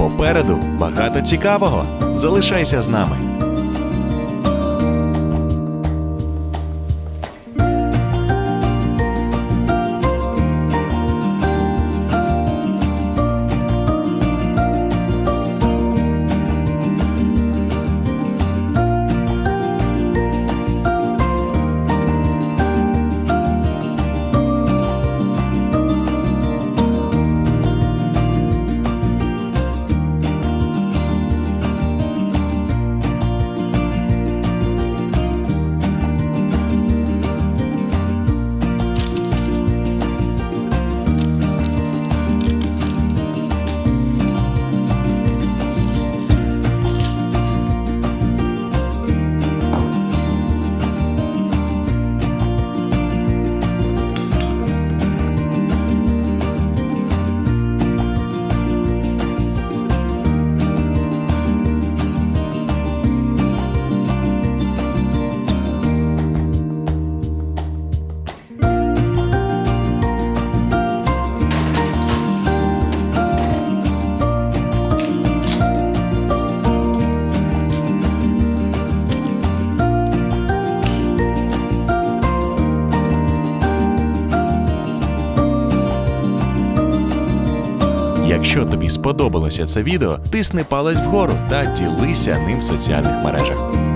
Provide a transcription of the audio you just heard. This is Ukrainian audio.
Попереду багато цікавого. Залишайся з нами. Якщо тобі сподобалося це відео, тисни палець вгору та ділися ним в соціальних мережах.